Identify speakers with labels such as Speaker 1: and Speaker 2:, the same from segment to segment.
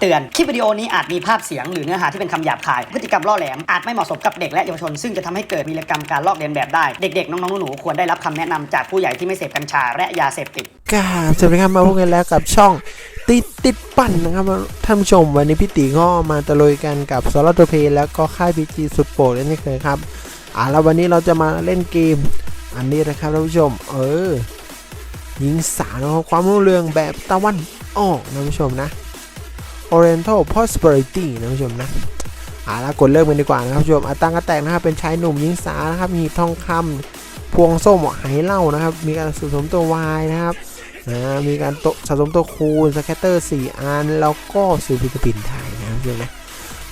Speaker 1: เตือน คลิปวิดีโอนี้อาจมีภาพเสียงหรือเนื้อหาที่เป็นคำหยาบคาย พฤติกรรมล่อแหลม อาจไม่เหมาะสมกับเด็กและเยาวชน ซึ่งจะทำให้เกิดวีรกรรมการลอกเลียนแบบได้ เด็กๆ น้องๆ หนูๆ ควรได้รับคำแนะนำจากผู้ใหญ่ที่ไม่เสพกัญชาและยาเสพติด
Speaker 2: กราบสวัสดีครับมาพบกันแล้วกับช่องติดติดปั่นนะครับท่านผู้ชมวันนี้พี่ตีก็มาตะลุยกันกับโซลาร์ตัวเพย์แล้วก็ค่ายพีจีสุดโปรดเล่นนี่เคยครับอ่าแล้ววันนี้เราจะมาเล่นเกม อันนี้นะครับท่านผู้ชม เออยิงสาวครับความรุ่งเรืองแบบตะวันออกนะท่านผู้ชมนะ Oriental Prosperity นะผู้ชมนะอ่าแล้วกดเริ่มกันดีกว่านะครับผู้ชมอัตราการแตกนะครับเป็นชายหนุ่มยิงสาวนะครับมีทองคำพวงส้มไหเหล้านะครับ มีการสะสมตัววายนะครับนะมีการโตสะสมตัวคูณสแคตเตอร์4อันแล้วก็ซื้อวิตามินไทยนะครับเพื่อนะ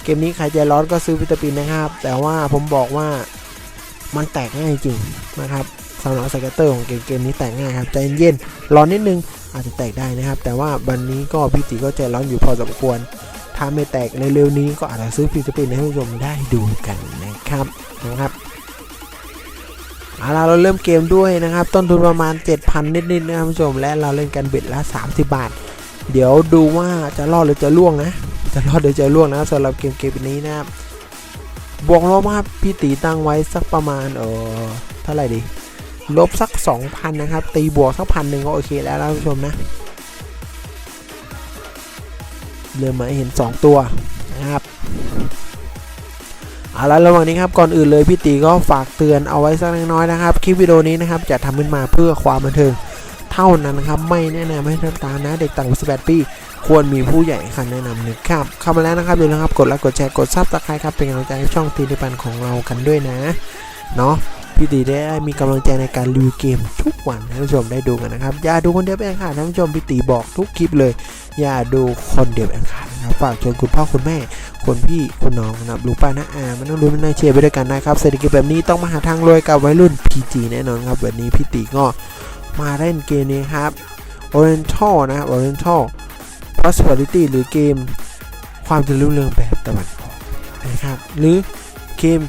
Speaker 2: เกมนี้ใครใจร้อนก็ซื้อวิตามินนะครับ แต่ว่าผมบอกว่ามันแตกง่ายจริงนะครับสำหรับสแคตเตอร์ของเกมเกมนี้แตกง่ายครับใจเย็นรอนิดนึง อาจจะแตกได้นะครับ แต่ว่าวันนี้ก็พี่ติก็ใจร้อนอยู่พอสมควร ถ้าไม่แตกเร็วๆนี้ก็อาจจะซื้อวิตามินให้ผู้ชมได้ดูกันนะครับนะครับเอาล่ะเราเริ่มเกมด้วยนะครับ ต้นทุนประมาณ 7,000 นิดๆนะครับผู้ชม และเราเล่นกันเบ็ดละ 30 บาท เดี๋ยวดูว่าจะรอดหรือจะล่วงนะ จะรอดหรือจะล่วงนะสำหรับเกมเกมนี้นะครับบวกลบครับพี่ตีตั้งไว้สักประมาณเออเท่าไหร่ดี ลบสัก 2,000 นะครับ ตีบวกสักพันหนึ่งก็โอเคแล้วนะผู้ชมนะ เริ่มมาเห็น 2 ตัวนะครับเอาละระหว่างนี้ครับก่อนอื่นเลยพี่ตีก็ฝากเตือนเอาไว้สักเล็กน้อยนะครับ คลิปวิดีโอนี้นะครับจะทำขึ้นมาเพื่อความบันเทิงเท่านั้นนะครับ ไม่แนะนำให้ทำตามนะเด็กต่ำกว่า18 ปี ควรมีผู้ใหญ่คันแนะนำนะครับเข้ามาแล้วนะครับอย่าลืมครับกดไลค์กดแชร์กดซับสไครต์ครับเป็นกำลังใจให้ช่องตีนิปันของเรากันด้วยนะเนาะ พี่ตีได้มีกำลังใจในการรีวิวเกมทุกวันท่านผู้ชมได้ดูกันนะครับ อย่าดูคนเดียวเป็นอันขาดท่านผู้ชมพี่ตีบอกทุกคลิปเลย อย่าดูคนเดียวเป็นอันขาดนะครับฝากชวนคุณพ่อคุณแม่คนพี่คนน้องนะครับลูกป้าน้าอามันต้องรู้มันน่าเชียร์ไปด้วยกันนะครับเศรษฐกิจแบบนี้ต้องมาหาทางรวยกับวัยรุ่น PG แน่นอนครับวันนี้พี่ตีก็มาเล่นเกมนี้ครับ Oriental นะ Oriental Prosperity หรือเกมความจริญรุ่งเรืองแบบตะวันออกนะครับหรือเกม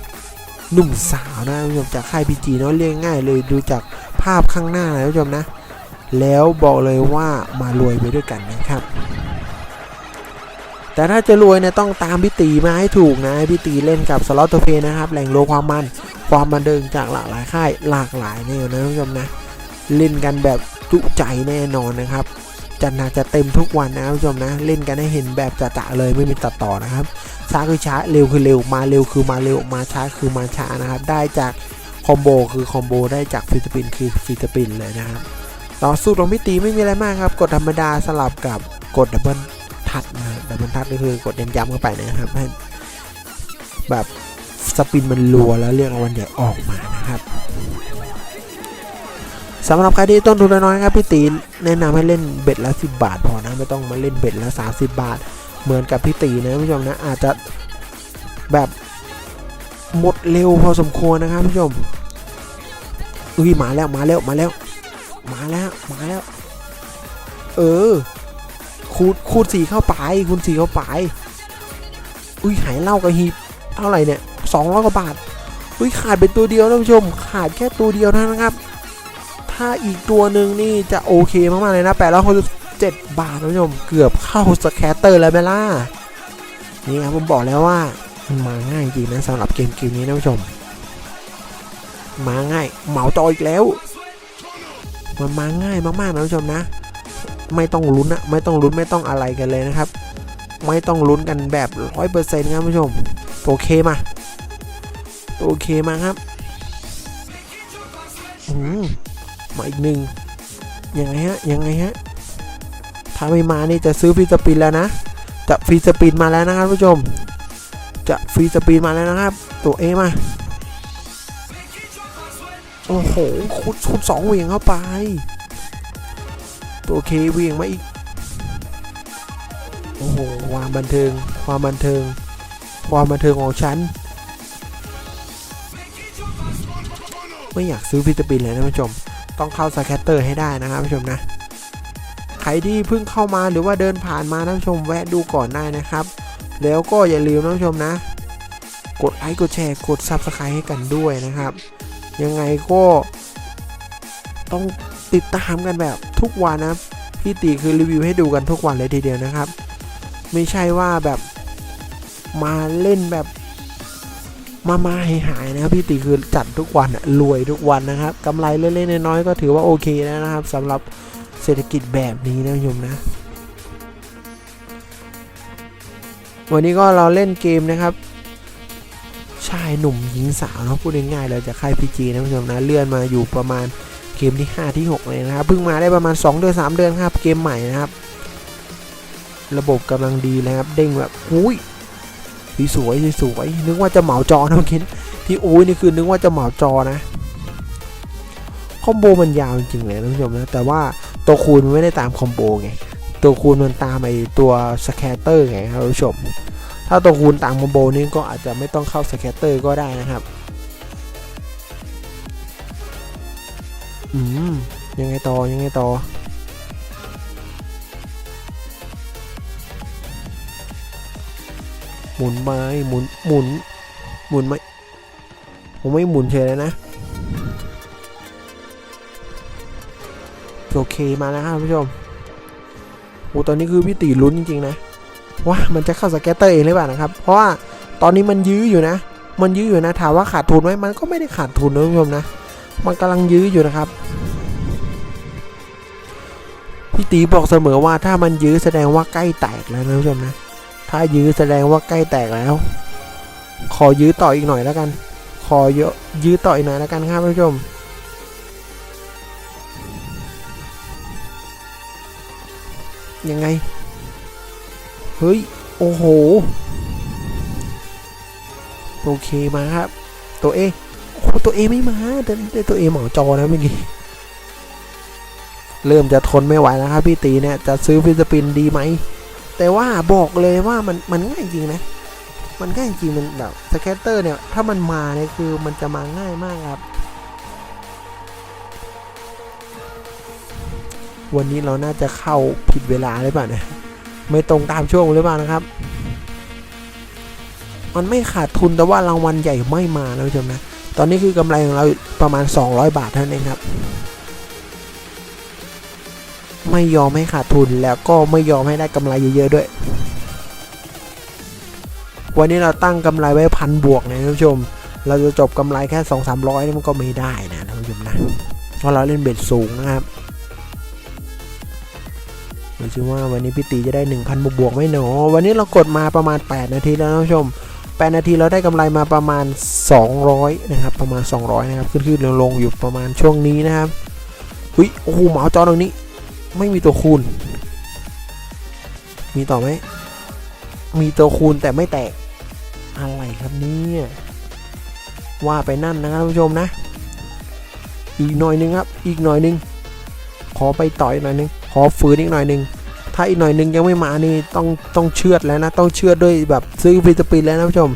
Speaker 2: หนุ่มสาวนะคุณผู้ชมจากค่าย PG เนาะเรียกง่ายเลยดูจากภาพข้างหน้านะคุณผู้ชมนะ แล้วบอกเลยว่ามารวยไปด้วยกันนะครับ แต่ถ้าจะรวยเนี่ยต้องตามพี่ตีมาให้ถูกนะพี่ตีเล่นกับสล็อตเพย์นะครับแหล่งรวมความมันความบันเทิงจากหลากหลายค่ายหลากหลายแนวนะท่านผู้ชมนะ เล่นกันแบบจุใจแน่นอนนะครับ จัดหนักจะเต็มทุกวันนะท่านผู้ชมนะ เล่นกันให้เห็นแบบจะๆเลยไม่มีตัดต่อนะครับ ช้าคือช้าเร็วคือเร็วมาเร็วคือมาเร็วมาช้าคือมาช้านะครับ ได้จากคอมโบคือคอมโบได้จากฟิลิปปินคือฟิลิปปินเลยนะครับต่อสู้ของพี่ตีไม่มีอะไรมากครับ กดธรรมดาสลับกับกดดับเบิลทัดนะดับเบิลทัดก็คือกดเน้นย้ำเข้าไปนะครับให้แบบสปินมันรัวแล้วเรียกรางวัลใหญ่ออกมานะ สำหรับใครที่ต้นทุนน้อยครับพี่ตีแนะนำให้เล่นเบ็ดละ 10 บาท พอนะไม่ต้องมาเล่นเบ็ดละ 30 บาท เหมือนกับพี่ตีนะผู้ชมนะอาจจะแบบหมดเร็วพอสมควรนะครับผู้ชมอุ้ยมาแล้วมาแล้วมาแล้ว มาแล้วมาแล้ว เออ คูดคูดสีเข้าไปคูณสีเข้าไปอุ้ยหายเล้ากับฮีเท่าไหร่เนี่ยสองร้อยกว่าบาทอุ้ยขาดเป็นตัวเดียวท่านผู้ชม ขาดแค่ตัวเดียวเท่านั้นครับ ถ้าอีกตัวหนึ่งนี่จะโอเคมากๆเลยนะแปดร้อยหกสิบเจ็ดบาทท่านผู้ชมเกือบเข้าสแคตเตอร์แล้วไหมล่ะนี่ครับผมบอกแล้วว่ามันมาง่ายจริงนะสำหรับเกมเกมนี้นะท่านผู้ชม มาง่ายเหมาจออีกแล้ว มันมาง่ายมากๆนะท่านผู้ชมนะ ไม่ต้องลุ้นนะไม่ต้องลุ้นไม่ต้องอะไรกันเลยนะครับ ไม่ต้องลุ้นกันแบบร้อยเปอร์เซ็นต์ครับผู้ชมโอเคมาโอเคมาครับอื มาอีกหนึ่งยังไงฮะยังไงฮะถ้าไม่มานี่จะซื้อฟรีสปินแล้วนะ จะฟรีสปินมาแล้วนะครับผู้ชม จะฟรีสปินมาแล้วนะครับ ตัวเอมาโอ้โหคุดคุดสองเวี่ยงเข้าไป ตัวเคเวียงมาอีกโอ้โหความบันเทิง ความบันเทิง ความบันเทิงของฉัน ไม่อยากซื้อฟิตาปินเลยนะผู้ชม ต้องเข้าสแคตเตอร์ให้ได้นะครับผู้ชมนะ ใครที่เพิ่งเข้ามาหรือว่าเดินผ่านมานะผู้ชมแวะดูก่อนได้นะครับ แล้วก็อย่าลืมนผู้ชมนะ กดไลค์กดแชร์กด Subscribe ให้กันด้วยนะครับ ยังไงก็ต้องติดตามกันแบบทุกวันนะพี่ตีคือรีวิวให้ดูกันทุกวันเลยทีเดียวนะครับ ไม่ใช่ว่าแบบมาเล่นแบบ มามาหายหายๆนะครับพี่ตีคือจัดทุกวันรวยทุกวันนะครับกำไรเล็กๆน้อยๆก็ถือว่าโอเคแล้วนะครับสำหรับเศรษฐกิจแบบนี้นะโยมนะ วันนี้ก็เราเล่นเกมนะครับชายหนุ่มหญิงสาวนะพูดง่ายๆเลยจากค่ายพีจีนะผู้ชมนะเลื่อนมาอยู่ประมาณเกมที่ 5 ที่ 6 เลยนะครับเพิ่งมาได้ประมาณ 2 เดือน 3 เดือนครับเกมใหม่นะครับ ระบบกำลังดีเลยครับเด้งแบบอุ้ย สวยสวยนึกว่าจะเหมาจอนะเมื่อกี้ที่อุ้ยนี่คือนึกว่าจะเหมาจอนะคอมโบมันยาวจริงๆเลยท่านผู้ชมนะแต่ว่าตัวคูณมันไม่ได้ตามคอมโบไงตัวคูณมันตามไอตัวสแคตเตอร์ไงครับท่านผู้ชม ถ้าตัวคูณตามคอมโบนี้ก็อาจจะไม่ต้องเข้าสแคตเตอร์ก็ได้นะครับอืมยังไงต่อยังไงต่อ หมุนไม้หมุนหมุนหมุนไหมผมไม่หมุนเฉยเลยนะโอเคมาแล้วครับผู้ชมโอ้ตอนนี้คือพี่ตีลุ้นจริงๆนะว่ามันจะเข้าสแกตเตอร์เองหรือเปล่านะครับ เพราะว่าตอนนี้มันยื้ออยู่นะ มันยื้ออยู่นะถามว่าขาดทุนไหมมันก็ไม่ได้ขาดทุนนะคุณผู้ชมนะ มันกำลังยื้ออยู่นะครับพี่ตีบอกเสมอว่าถ้ามันยื้อแสดงว่าใกล้แตกแล้วนะคุณผู้ชมนะ ถ้ายื้อแสดงว่าใกล้แตกแล้ว ขอยื้อต่ออีกหน่อยแล้วกัน ขอเยอะยื้อต่ออีกหน่อยแล้วกันครับท่านผู้ชม ยังไง เฮ้ย โอ้โห โอเคมาครับ ตัวเอโอ้ตัวเอไม่มาแต่แต่ตัวเอหมอจอนะเมื่อกี้เริ่มจะทนไม่ไหวแล้วครับพี่ตีเนี่ย จะซื้อฟิสปินดีไหม แต่ว่าบอกเลยว่ามันมันง่ายจริงนะ มันง่ายจริงมันแบบสแคตเตอร์เนี่ยถ้ามันมาเนี่ยคือมันจะมาง่ายมากครับ วันนี้เราน่าจะเข้าผิดเวลาหรือเปล่าเนี่ยไม่ตรงตามช่วงหรือเปล่านะครับ มันไม่ขาดทุนแต่ว่ารางวัลใหญ่ไม่มานะผู้ชมนะ ตอนนี้คือกำไรของเราประมาณ 200 บาทเท่านั้นเองครับ ไม่ยอมให้ขาดทุนแล้วก็ไม่ยอมให้ได้กำไรเยอะๆด้วย วันนี้เราตั้งกำไรไว้พันบวกนะท่านผู้ชม เราจะจบกำไรแค่2 3 0 0นี่มันก็ไม่ได้นะท่านผู้ชมนะเพราะเราเล่นเบ็ดสูงนะครับดูซิว่าวันนี้พี่ตีจะได้ 1,000 บวกบวกๆไหมหนอวันนี้เรากดมาประมาณ 8 นาทีแล้วนะท่านผู้ชม 8 นาทีเราได้กำไรมาประมาณ 200 นะครับ ประมาณ 200 นะครับ ขึ้นขึ้นลงลงๆอยู่ประมาณช่วงนี้นะครับอุ้ยโอ้โหเหมาจอตรงนี้ ไม่มีตัวคูณ มีต่อไหม มีตัวคูณแต่ไม่แตก อะไรครับเนี่ยว่าไปนั่นนะครับผู้ชมนะ อีกหน่อยนึงครับ อีกหน่อยนึง ขอไปต่อยหน่อยนึง ขอฝืนอีกหน่อยนึง ถ้าอีกหน่อยนึงยังไม่มานี่ต้องต้องเชือดแล้วนะ ต้องเชือดด้วยแบบซื้อฟรีสปินแล้วนะผู้ชม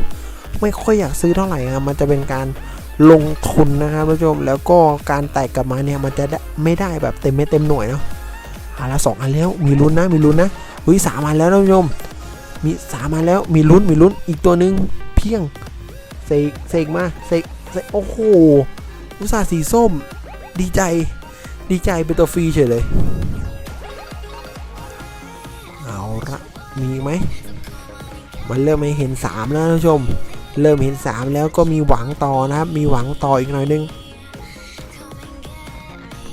Speaker 2: ไม่ค่อยอยากซื้อเท่าไหร่ครับมันจะเป็นการลงทุนนะครับผู้ชม แล้วก็การแตกกลับมาเนี่ยมันจะได้ไม่ได้แบบเต็มเม็ดเต็มหน่วยเนาะ อันละสองอันแล้วมีลุ้นนะมีลุ้นนะเฮ้ยสามอันแล้วนะผู้ชมมีสามอันแล้วมีลุ้นมีลุ้นอีกตัวหนึ่งเพียงเสกเสกมาเสกเสกโอ้โหอุตส่าห์สีส้ม ดีใจ ดีใจเป็นตัวฟรีเฉยเลยเอาละมีไหมมันเริ่มไม่เห็น3แล้วนะท่านผู้ชม เริ่มเห็น3แล้วก็มีหวังต่อนะครับ มีหวังต่ออีกหน่อยนึง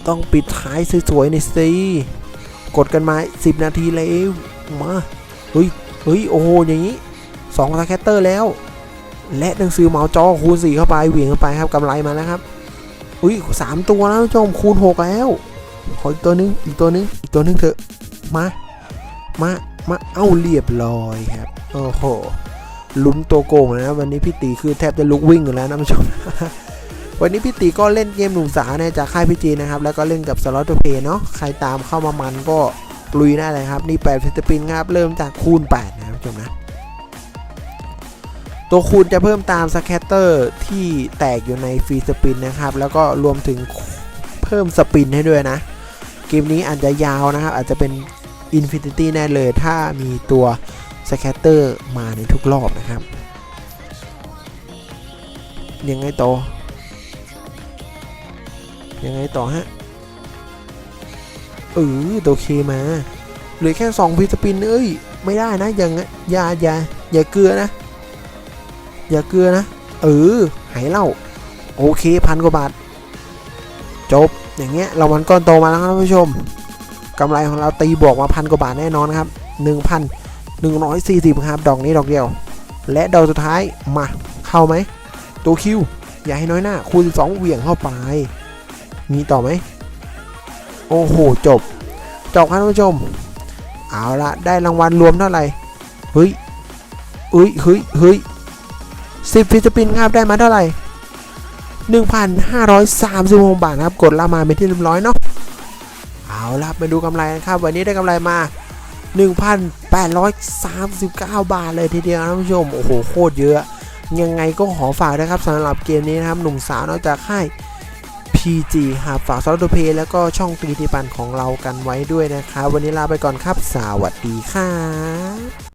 Speaker 2: ต้องปิดท้ายสวยๆในอยสิ กดกันมา 10 นาทีแล้วมาเฮ้ยเฮ้ยโอ้โหอย่างนี้2สแคตเตอร์แล้ว และหนังสือเหมาจอคูณ4เข้าไปเหวี่ยงเข้าไปครับกำไรมาแล้วครับอุ้ยสามตัวแล้วท่านผู้ชมคูณ 6 แล้ว ขออีกตัวนึงอีกตัวนึงอีกตัวนึงเถอะมามามาเอ้าเรียบร้อยครับโอ้โหลุ้นตัวโกงนะวันนี้พี่ตีคือแทบจะลุกวิ่งอยู่แล้วนะท่านผู้ชม วันนี้พี่ตีก็เล่นเกมหนุ่มสาวเนี่ยจากค่ายพีจีนะครับ แล้วก็เล่นกับสล็อตเพย์เนาะ ใครตามเข้ามามันก็ลุยได้เลยครับ นี่8ฟิสปินครับ เริ่มจากคูณ 8 นะครับท่านผู้ชมนะ ตัวคูณจะเพิ่มตามสแคตเตอร์ที่แตกอยู่ในฟรีสปินนะครับ แล้วก็รวมถึงเพิ่มสปินให้ด้วยนะ เกมนี้อาจจะยาวนะครับ อาจจะเป็น Infinity แน่เลย ถ้ามีตัวสแคตเตอร์มาในทุกรอบนะครับ ยังไงต่อ ยังไงต่อฮะเออตัวเคมาเหลือแค่2พีสปินเอ้ยไม่ได้นะอย่างอย่าอย่าอย่าเกลือนะ อย่าเกลือนะ เออหายเหล้าโอเคพันกว่าบาท จบอย่างเงี้ยเรางวัลก้อนโตมาแล้วครับท่านผู้ชมกำไรของเราตีบวกมาพันกว่าบาทแน่นอนครับ1,140ครับดอกนี้ดอกเดียว และดอกสุดท้ายมาเข้าไหมตัวคิวอย่าให้น้อยหน้าคูณ12เหวี่ยงเข้าไป มีต่อไหม โอ้โห จบ จบครับท่านผู้ชม เอาละได้รางวัลรวมเท่าไหร่ เฮ้ยเฮ้ยเฮ้ยเฮ้ยสิบฟิสปินครับได้มาเท่าไหร่1,536บาทนะครับ กดละมาเป็นที่เรียบร้อยเนาะ เอาละมาดูกำไรกันครับ วันนี้ได้กำไรมา 1,839 บาทเลยทีเดียวนะท่านผู้ชม โอ้โห โคตรเยอะ ยังไงก็ขอฝากนะครับสำหรับเกมนี้นะครับ หนุ่มสาวนอกจากค่าย PG หาฝากซอลต์เพย์แล้วก็ช่องตีทีปันของเรากันไว้ด้วยนะครับวันนี้ลาไปก่อนครับ สวัสดีครับ